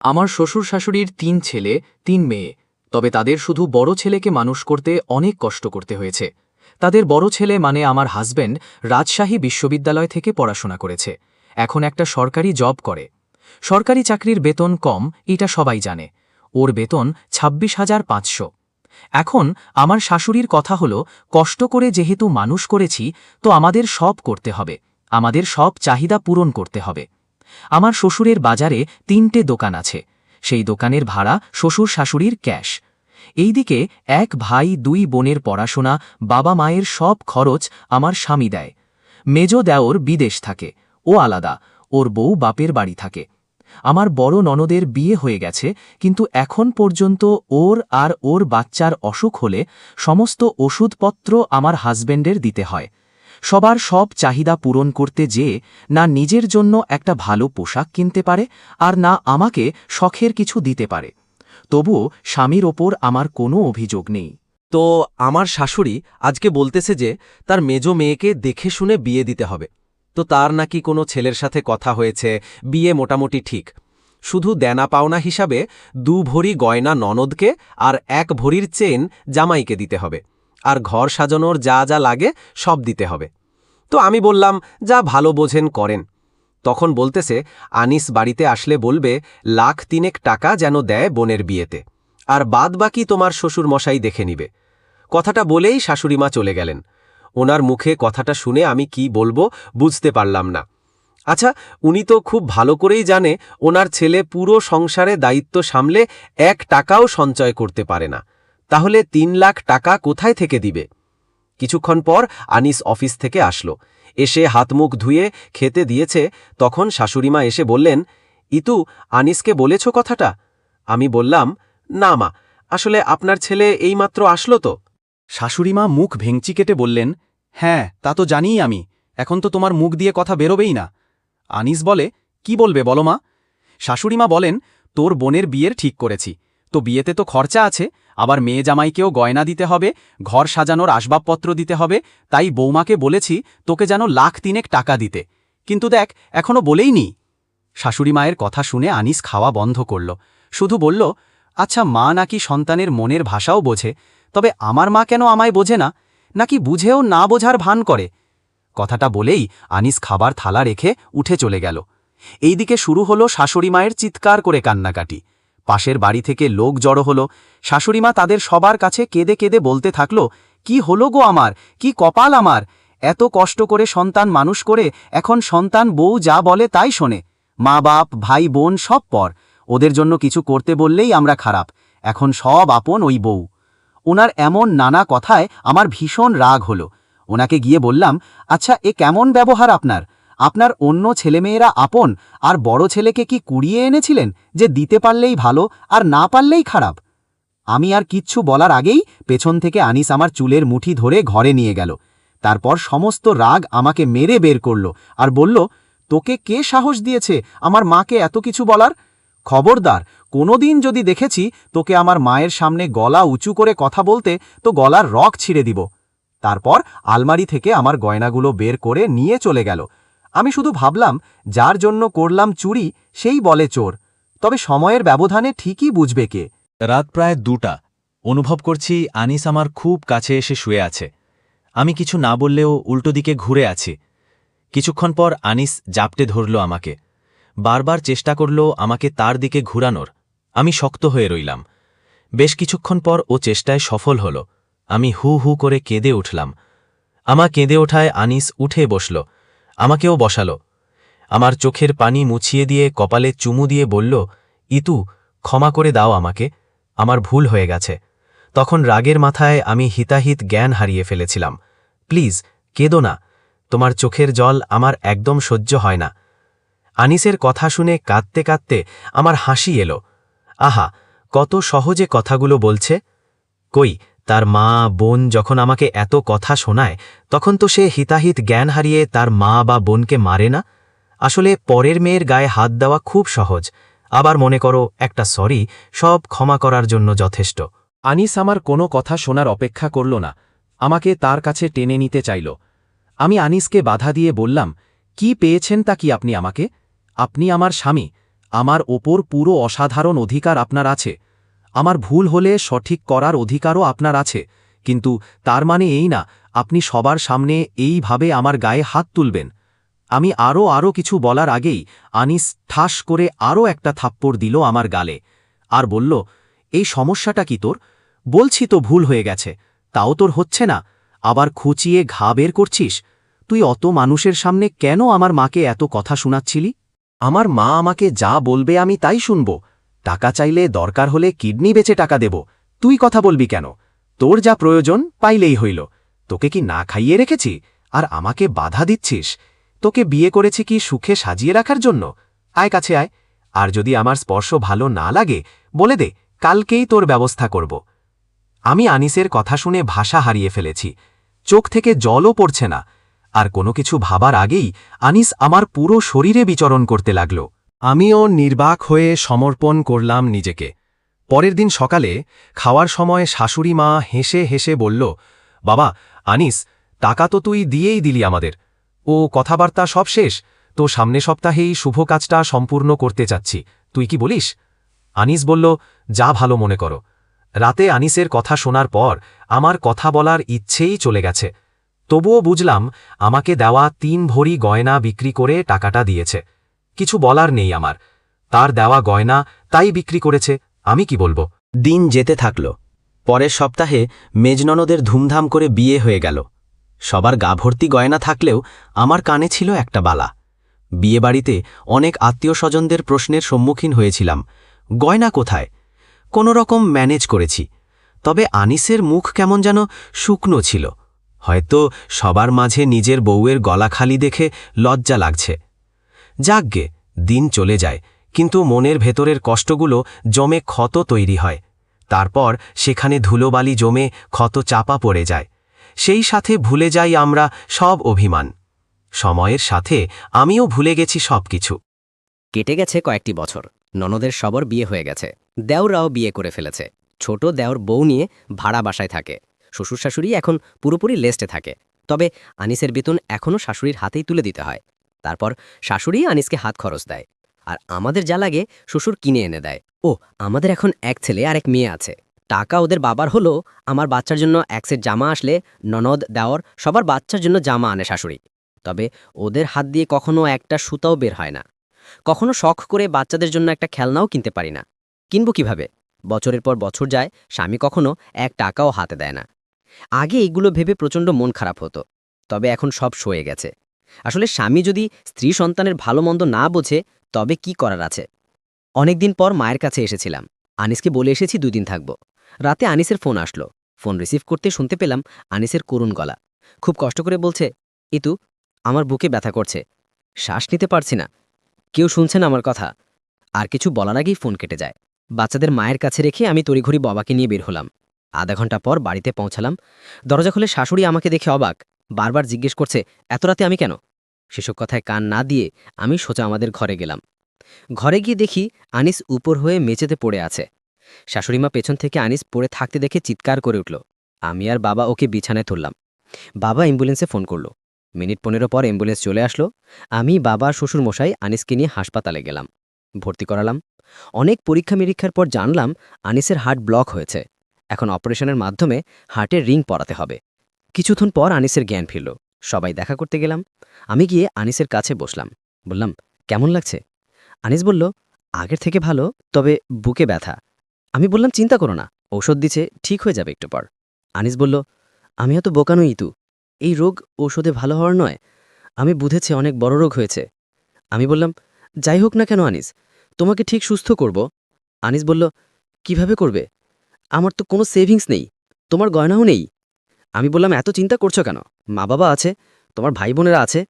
আমার শ্বশুর শাশুড়ির তিন ছেলে, তিন মেয়ে। তবে তাদের শুধু বড় ছেলেকে মানুষ করতে অনেক কষ্ট করতে হয়েছে। তাদের বড় ছেলে মানে আমার হাজব্যান্ড রাজশাহী বিশ্ববিদ্যালয় থেকে পড়াশোনা করেছে। এখন একটা সরকারি জব করে। সরকারি চাকরির বেতন কম, এটা সবাই জানে। ওর বেতন ছাব্বিশ হাজার পাঁচশো। এখন আমার শাশুড়ির কথা হলো, কষ্ট করে যেহেতু মানুষ করেছি, তো আমাদের সব করতে হবে। আমাদের সব চাহিদা পূরণ করতে হবে। আমার শ্বশুরের বাজারে তিনটে দোকান আছে। সেই দোকানের ভাড়া শ্বশুর শাশুড়ির ক্যাশ। এইদিকে এক ভাই দুই বোনের পড়াশোনা, বাবা মায়ের সব খরচ আমার স্বামী দেয়। মেজ দেওর বিদেশ থাকে, ও আলাদা, ওর বউ বাপের বাড়ি থাকে। আমার বড় ননদের বিয়ে হয়ে গেছে, কিন্তু এখন পর্যন্ত ওর আর ওর বাচ্চার অসুখ হলে সমস্ত ওষুধপত্র আমার হাজবেন্ডের দিতে হয়। সবার সব চাহিদা পূরণ করতে যেয়ে না নিজের জন্য একটা ভালো পোশাক কিনতে পারে আর না আমাকে শখের কিছু দিতে পারে। তবুও স্বামীর ওপর আমার কোনো অভিযোগ নেই। তো আমার শাশুড়ি আজকে বলতেছে যে তার মেজ মেয়েকে দেখে শুনে বিয়ে দিতে হবে। তো তার নাকি কোনো ছেলের সাথে কথা হয়েছে, বিয়ে মোটামুটি ঠিক। শুধু দেনা পাওনা হিসাবে দু ভরি গয়না ননদকে আর এক ভরির চেন জামাইকে দিতে হবে। আর ঘর সাজানোর যা যা লাগে সব দিতে হবে। তো আমি বললাম, যা ভালো বোঝেন, করেন। তখন বলতেছে, আনিস বাড়িতে আসলে বলবে, লাখ তিনেক টাকা যেন দেয় বোনের বিয়েতে, আর বাদ বাকি তোমার শ্বশুর মশাই দেখে নিবে। কথাটা বলেই শাশুড়িমা চলে গেলেন। ওনার মুখে কথাটা শুনে আমি কি বলব বুঝতে পারলাম না। আচ্ছা উনি তো খুব ভালো করেই জানে, ওনার ছেলে পুরো সংসারে দায়িত্ব সামলে এক টাকাও সঞ্চয় করতে পারে না। তাহলে তিন লাখ টাকা কোথায় থেকে দিবে? কিছুক্ষণ পর আনিস অফিস থেকে আসলো। এসে হাতমুখ ধুয়ে খেতে দিয়েছে, তখন শাশুড়িমা এসে বললেন, ইতু, আনিসকে বলেছ কথাটা? আমি বললাম, না মা, আসলে আপনার ছেলে এইমাত্র আসলো তো। শাশুড়িমা মুখ ভেঙচি কেটে বললেন হ্যাঁ তা তো জানিই আমি, এখন তো তোমার মুখ দিয়ে কথা বেরোবেই না। আনিস বলে, কি বলবে বলো মা? শাশুড়িমা বলেন, তোর বোনের বিয়ের ঠিক করেছি তো বিয়েতে তো খরচা আছে, আবার মেয়ে জামাইকেও গয়না দিতে হবে, ঘর সাজানোর আসবাবপত্র দিতে হবে, তাই বৌমাকে বলেছি তোকে যেন লাখ তিনেক টাকা দিতে। কিন্তু দেখ, এখনও বলেই নি। শাশুড়ি মায়ের কথা শুনে আনিস খাওয়া বন্ধ করল। শুধু বলল আচ্ছা মা নাকি সন্তানের মনের ভাষাও বোঝে, তবে আমার মা কেন আমায় বোঝে না? নাকি বুঝেও না বোঝার ভান করে? কথাটা বলেই আনিস খাবার থালা রেখে উঠে চলে গেল। এইদিকে শুরু হলো শাশুড়ি মায়ের চিৎকার করে কান্নাকাটি। পাশের বাড়ি থেকে লোক জড়ো হলো। শাশুড়িমা তাদের সবার কাছে কেঁদে কেঁদে বলতে থাকল, কি হলো গো আমার? কি কপাল আমার? এত কষ্ট করে সন্তান মানুষ করে, এখন সন্তান বউ যা বলে তাই শোনে। মা বাপ, ভাই বোন সব পর। ওদের জন্য কিছু করতে বললেই আমরা খারাপ। এখন সব আপন ওই বউ। ওনার এমন নানা কথায় আমার ভীষণ রাগ হলো। ওনাকে গিয়ে বললাম আচ্ছা এ কেমন ব্যবহার আপনার? আপনার অন্য ছেলেমেয়েরা আপন, আর বড় ছেলেকে কি কুড়িয়ে এনেছিলেন যে দিতে পারলেই ভালো আর না পারলেই খারাপ? আমি আর কিচ্ছু বলার আগেই পেছন থেকে আনিস আমার চুলের মুঠি ধরে ঘরে নিয়ে গেল। তারপর সমস্ত রাগ আমাকে মেরে বের করল আর বলল, তোকে কে সাহস দিয়েছে আমার মাকে এত কিছু বলার? খবরদার, কোনোদিন যদি দেখেছি তোকে আমার মায়ের সামনে গলা উঁচু করে কথা বলতে, তো গলার রক ছিঁড়ে দিব। তারপর আলমারি থেকে আমার গয়নাগুলো বের করে নিয়ে চলে গেল। আমি শুধু ভাবলাম, যার জন্য করলাম চুরি, সেই বলে চোর। তবে সময়ের ব্যবধানে ঠিকই বুঝবে কে। রাত প্রায় দুটা। অনুভব করছি আনিস আমার খুব কাছে এসে শুয়ে আছে। আমি কিছু না বললেও উল্টো দিকে ঘুরে আছি। কিছুক্ষণ পর আনিস জাপটে ধরল আমাকে। বারবার চেষ্টা করল আমাকে তার দিকে ঘুরানোর। আমি শক্ত হয়ে রইলাম। বেশ কিছুক্ষণ পর ও চেষ্টায় সফল হল। আমি হু হু করে কেঁদে উঠলাম। আমা কেঁদে ওঠায় আনিস উঠে বসল। আমাকেও বসালো। আমার চোখের পানি মুছিয়ে দিয়ে কপালে চুমু দিয়ে বলল, ইতু, ক্ষমা করে দাও আমাকে, আমার ভুল হয়ে গেছে। তখন রাগের মাথায় আমি হিতাহিত জ্ঞান হারিয়ে ফেলেছিলাম। প্লিজ, কেদো না, তোমার চোখের জল আমার একদম সহ্য হয় না। আনিসের কথা শুনে কাঁদতে কাঁদতে আমার হাসি এলো। আহা, কত সহজে কথাগুলো বলছে? কই তার মা, বোন যখন আমাকে এত কথা শোনায়, তখন তো সে হিতাহিত জ্ঞান হারিয়ে তার মা বা বোনকে মারে না? আসলে পরের মেয়ের গায়ে হাত দেওয়া খুব সহজ। আবার মনে করো, একটা সরি, সব ক্ষমা করার জন্য যথেষ্ট। আনিস আমার কোনো কথা শোনার অপেক্ষা করল না। আমাকে তার কাছে টেনে নিতে চাইল। আমি আনিসকে বাধা দিয়ে বললাম, কি পেয়েছেন তা কি আপনি আমাকে? আপনি আমার স্বামী। আমার ওপর পুরো অসাধারণ অধিকার আপনার আছে। আমার ভুল হলে সঠিক করার অধিকারও আপনার আছে, কিন্তু তার মানে এই না, আপনি সবার সামনে এইভাবে আমার গায়ে হাত তুলবেন। আমি আরও আরও কিছু বলার আগেই আনিস ঠাস করে আরও একটা থাপ্পড় দিল আমার গালে, আর বলল, এই সমস্যাটা কি তোর? বলছি তো ভুল হয়ে গেছে, তাও তোর হচ্ছে না, আবার খুঁচিয়ে ঘা বের করছিস? তুই অত মানুষের সামনে কেন আমার মাকে এত কথা শোনাচ্ছিলি? আমার মা আমাকে যা বলবে আমি তাই শুনব টাকা চাইলে দরকার হলে কিডনি বেচে টাকা দেব। তুই কথা বলবি কেন? তোর যা প্রয়োজন পাইলেই হইল। তোকে কি না খাইয়ে রেখেছি? আর আমাকে বাধা দিচ্ছিস? তোকে বিয়ে করেছি কি সুখে সাজিয়ে রাখার জন্য? আয় কাছে আয়। আর যদি আমার স্পর্শ ভালো না লাগে, বলে দে, কালকেই তোর ব্যবস্থা করব। আমি আনিসের কথা শুনে ভাষা হারিয়ে ফেলেছি। চোখ থেকে জলও পড়ছে না। আর কোনো কিছু ভাবার আগেই আনিস আমার পুরো শরীরে বিচরণ করতে লাগল। আমিও নির্বাক হয়ে সমর্পণ করলাম নিজেকে। পরের দিন সকালে খাওয়ার সময় শাশুড়ি মা হেসে হেসে বলল, বাবা, আনিস, টাকা তো তুই দিয়েই দিলি আমাদের। ও কথাবার্তা সব শেষ। তো সামনে সপ্তাহেই শুভ কাজটা সম্পূর্ণ করতে চাচ্ছি। তুই কি বলিস? আনিস বলল, যা ভালো মনে করো। রাতে আনিসের কথা শোনার পর আমার কথা বলার ইচ্ছেই চলে গেছে। তবুও বুঝলাম, আমাকে দেওয়া তিন ভরি গয়না বিক্রি করে টাকাটা দিয়েছে। কিছু বলার নেই আমার। তার দেওয়া গয়না তাই বিক্রি করেছে, আমি কি বলব? দিন যেতে থাকল। পরের সপ্তাহে মেজননদের ধুমধাম করে বিয়ে হয়ে গেল। সবার গা ভর্তি গয়না থাকলেও আমার কানে ছিল একটা বালা। বিয়েবাড়িতে অনেক আত্মীয় স্বজনদের প্রশ্নের সম্মুখীন হয়েছিলাম। গয়না কোথায়? কোনো রকম ম্যানেজ করেছি। তবে আনিসের মুখ কেমন যেন শুকনো ছিল। হয়তো সবার মাঝে নিজের বউয়ের গলা খালি দেখে লজ্জা লাগছে। যাকগে দিন চলে যায়, কিন্তু মনের ভেতরের কষ্টগুলো জমে ক্ষত তৈরি হয়। তারপর সেখানে ধুলোবালি জমে ক্ষত চাপা পড়ে যায়। সেই সাথে ভুলে যাই আমরা সব অভিমান। সময়ের সাথে আমিও ভুলে গেছি সব কিছু কেটে গেছে কয়েকটি বছর। ননদের সবর বিয়ে হয়ে গেছে। দেওরাও বিয়ে করে ফেলেছে। ছোট দেওর বউ নিয়ে ভাড়া বাসায় থাকে। শ্বশুর শাশুড়ি এখন পুরোপুরি লেস্টে থাকে। তবে আনিসের বেতন এখনও শাশুড়ির হাতেই তুলে দিতে হয়। তারপর শাশুড়ি আনিসকে হাত খরচ দেয়। আর আমাদের যা লাগে, শ্বশুর কিনে এনে দেয়। ও আমাদের এখন এক ছেলে আর এক মেয়ে আছে। টাকা ওদের বাবার হলো, আমার বাচ্চার জন্য এক সেট জামা আসলে ননদ দেওয়ার সবার বাচ্চার জন্য জামা আনে শাশুড়ি। তবে ওদের হাত দিয়ে কখনো একটা সুতাও বের হয় না। কখনো শখ করে বাচ্চাদের জন্য একটা খেলনাও কিনতে পারি না। কিনবো কীভাবে? বছরের পর বছর যায়, স্বামী কখনো এক টাকাও হাতে দেয় না। আগে এগুলো ভেবে প্রচণ্ড মন খারাপ হতো। তবে এখন সব সয়ে গেছে। আসলে স্বামী যদি স্ত্রী সন্তানের ভালো মন্দ না বোঝে, তবে কি করার আছে? অনেকদিন পর মায়ের কাছে এসেছিলাম। আনিসকে বলে এসেছি দুদিন থাকব। রাতে আনিসের ফোন আসলো। ফোন রিসিভ করতে শুনতে পেলাম আনিসের করুণ গলা। খুব কষ্ট করে বলছে, ইতু, আমার বুকে ব্যথা করছে। শ্বাস নিতে পারছি না। কেউ শুনছে না আমার কথা? আর কিছু বলার আগেই ফোন কেটে যায়। বাচ্চাদের মায়ের কাছে রেখে আমি তড়িঘড়ি বাবাকে নিয়ে বের হলাম। আধা ঘণ্টা পর বাড়িতে পৌঁছালাম। দরজা খুলে শাশুড়ি আমাকে দেখে অবাক। বারবার জিজ্ঞেস করছে, এত রাতে আমি কেন? সেসব কথায় কান না দিয়ে আমি সোজা আমাদের ঘরে গেলাম। ঘরে গিয়ে দেখি আনিস উপর হয়ে মেঝেতে পড়ে আছে। শাশুড়িমা পেছন থেকে আনিস পড়ে থাকতে দেখে চিৎকার করে উঠল। আমি আর বাবা ওকে বিছানায় তুললাম। বাবা অ্যাম্বুলেন্সে ফোন করল। মিনিট পনেরো পর অ্যাম্বুলেন্স চলে আসলো। আমি, বাবা শ্বশুর মশাই আনিসকে নিয়ে হাসপাতালে গেলাম। ভর্তি করালাম। অনেক পরীক্ষা নিরীক্ষার পর জানলাম আনিসের হার্ট ব্লক হয়েছে। এখন অপারেশনের মাধ্যমে হার্টের রিং পরাতে হবে। কিছুক্ষণ পর আনিসের জ্ঞান ফিরল। সবাই দেখা করতে গেলাম। আমি গিয়ে আনিসের কাছে বসলাম। বললাম, কেমন লাগছে? আনিস বলল, আগের থেকে ভালো, তবে বুকে ব্যথা। আমি বললাম, চিন্তা করো না, ঔষধ দিছে ঠিক হয়ে যাবে একটু পর। আনিস বলল, আমি হয়তো বোকানো ইতু। এই রোগ ঔষধে ভালো হওয়ার নয়। আমি বুঝেছি অনেক বড় রোগ হয়েছে। আমি বললাম, যাই হোক না কেন আনিস, তোমাকে ঠিক সুস্থ করব। আনিস বলল, কীভাবে করবে? আমার তো কোনো সেভিংস নেই, তোমার গয়নাও নেই। আমি বললাম, এত চিন্তা করছ কেন? মা বাবা আছে, তোমার ভাই বোনেরা আছে।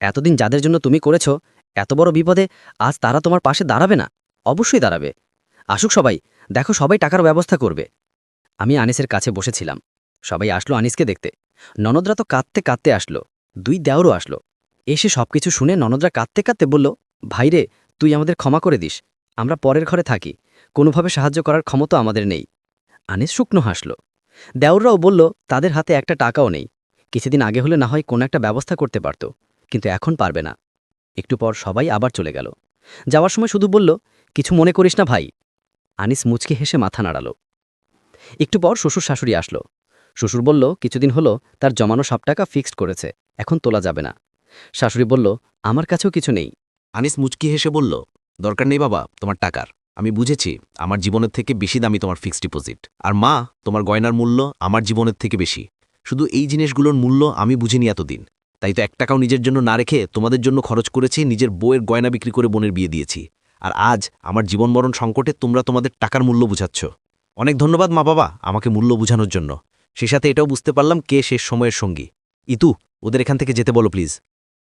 এতদিন যাদের জন্য তুমি করেছ, এত বড় বিপদে আজ তারা তোমার পাশে দাঁড়াবে না? অবশ্যই দাঁড়াবে। আসুক সবাই, দেখো সবাই টাকার ব্যবস্থা করবে। আমি আনিসের কাছে বসেছিলাম। সবাই আসলো আনিসকে দেখতে। ননদরা তো কাঁদতে কাঁদতে আসলো। দুই দেওরও আসলো। এসে সবকিছু শুনে ননদরা কাঁদতে কাঁদতে বলল ভাইরে তুই আমাদের ক্ষমা করে দিস। আমরা পরের ঘরে থাকি। কোনোভাবে সাহায্য করার ক্ষমতা আমাদের নেই। আনিস শুকনো হাসল। দেওররাও বলল, তাদের হাতে একটা টাকাও নেই। কিছুদিন আগে হলে না হয় কোনো একটা ব্যবস্থা করতে পারত, কিন্তু এখন পারবে না। একটু পর সবাই আবার চলে গেল। যাওয়ার সময় শুধু বলল, কিছু মনে করিস না ভাই। আনিস মুচকি হেসে মাথা নাড়াল। একটু পর শ্বশুর শাশুড়ি আসলো। শ্বশুর বলল, কিছুদিন হলো, তার জমানো সব টাকা ফিক্সড করেছে, এখন তোলা যাবে না। শাশুড়ি বলল, আমার কাছেও কিছু নেই। আনিস মুচকি হেসে বলল, দরকার নেই বাবা, তোমার টাকার। আমি বুঝেছি, আমার জীবনের থেকে বেশি দামি তোমার ফিক্সড ডিপোজিট আর মা, তোমার গয়নার মূল্য আমার জীবনের থেকে বেশি। শুধু এই জিনিসগুলোর মূল্য আমি বুঝিনি এতদিন। তাই তো এক টাকাও নিজের জন্য না রেখে তোমাদের জন্য খরচ করেছি, নিজের বইয়ের গয়না বিক্রি করে বোনের বিয়ে দিয়েছি। আর আজ আমার জীবন মরণ সংকটে তোমরা তোমাদের টাকার মূল্য বুঝাচ্ছ। অনেক ধন্যবাদ মা বাবা আমাকে মূল্য বুঝানোর জন্য। সেই সাথে এটাও বুঝতে পারলাম কে শেষ সময়ের সঙ্গী। ইতু, ওদের এখান থেকে যেতে বলো প্লিজ।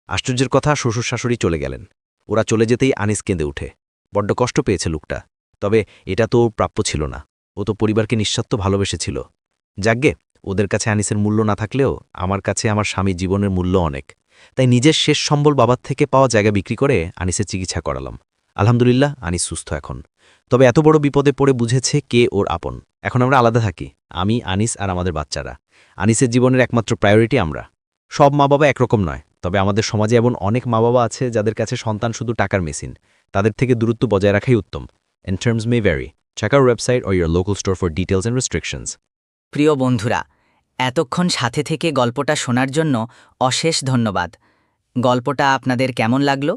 আশ্চর্যের কথা শ্বশুর শাশুড়ি চলে গেলেন। ওরা চলে যেতেই আনিস কেঁদে উঠে। বড্ড কষ্ট পেয়েছে লোকটা। তবে এটা তো প্রাপ্য ছিল না। ও তো পরিবারকে নিঃস্বার্থ ভালোবেসেছিল। যাগ্গে, ওদের কাছে আনিসের মূল্য না থাকলেও আমার কাছে আমার স্বামী জীবনের মূল্য অনেক। তাই নিজের শেষ সম্বল বাবার থেকে পাওয়া জায়গা বিক্রি করে আনিসের চিকিৎসা করালাম। আলহামদুলিল্লাহ, আনিস সুস্থ এখন। তবে এত বড় বিপদে পড়ে বুঝেছে কে ওর আপন। এখন আমরা আলাদা থাকি, আমি, আনিস আর আমাদের বাচ্চারা। আনিসের জীবনের একমাত্র প্রায়োরিটি আমরা। সব মা বাবা একরকম নয়, তবে আমাদের সমাজে এমন অনেক মা বাবা আছে যাদের কাছে সন্তান শুধু টাকার মেশিন তাদের থেকে দূরত্ব বজায় রাখাই উত্তম। In terms may vary. Check our website or your local store for details and restrictions. প্রিয় বন্ধুরা, এতক্ষণ সাথে থেকে গল্পটা শোনার জন্য অশেষ ধন্যবাদ। গল্পটা আপনাদের কেমন লাগল?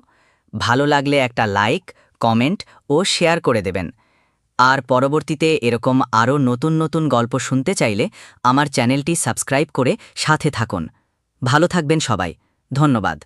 ভালো লাগলে একটা লাইক কমেন্ট ও শেয়ার করে দেবেন। আর পরবর্তীতে এরকম আরও নতুন নতুন গল্প শুনতে চাইলে আমার চ্যানেলটি সাবস্ক্রাইব করে সাথে থাকুন। ভালো থাকবেন সবাই। ধন্যবাদ।